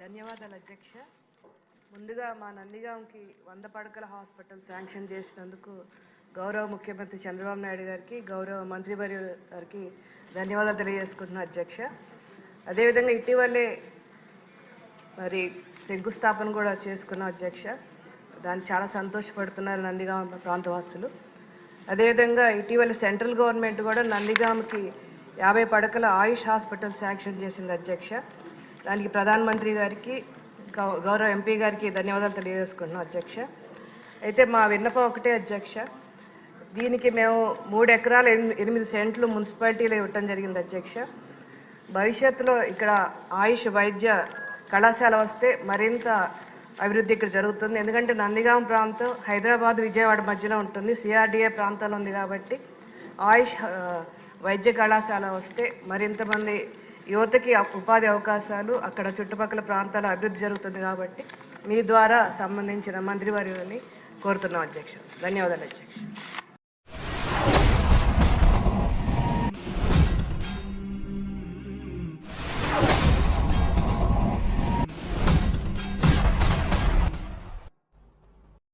అధ్యక్ష ముందుగా మా నందిగాంకి వంద పడకల హాస్పిటల్ శాంక్షన్ చేసినందుకు గౌరవ ముఖ్యమంత్రి చంద్రబాబు నాయుడు గారికి గౌరవ మంత్రివర్య గారికి ధన్యవాదాలు తెలియజేసుకుంటున్నా అధ్యక్ష. అదేవిధంగా ఇటీవలే మరి శంకుస్థాపన కూడా చేసుకున్నాం అధ్యక్ష. దాన్ని చాలా సంతోషపడుతున్నారు నందిగామ ప్రాంతవాసులు. అదేవిధంగా ఇటీవల సెంట్రల్ గవర్నమెంట్ కూడా నందిగామకి యాభై పడకల ఆయుష్ హాస్పిటల్ శాంక్షన్ చేసింది అధ్యక్ష. దానికి ప్రధానమంత్రి గారికి గౌ- గౌరవ ఎంపీ గారికి ధన్యవాదాలు తెలియజేసుకుంటున్నాం అధ్యక్ష. అయితే మా విన్నపం ఒకటే అధ్యక్ష. దీనికి మేము మూడు ఎకరాలు ఎనిమిది సెంట్లు మున్సిపాలిటీలో ఇవ్వటం జరిగింది అధ్యక్ష. భవిష్యత్తులో ఇక్కడ ఆయుష్ వైద్య కళాశాల వస్తే మరింత అభివృద్ధి ఇక్కడ జరుగుతుంది. ఎందుకంటే నందిగాం ప్రాంతం హైదరాబాద్ విజయవాడ మధ్యలో ఉంటుంది. సిఆర్డిఏ ప్రాంతంలో ఉంది కాబట్టి ఆయుష్ వైద్య కళాశాల వస్తే మరింతమంది యువతకి ఉపాధి అవకాశాలు అక్కడ చుట్టుపక్కల ప్రాంతాల అభివృద్ధి జరుగుతుంది కాబట్టి మీ ద్వారా సంబంధించిన మంత్రివర్యుని కోరుతున్నాం అధ్యక్ష. ధన్యవాదాలు అధ్యక్ష.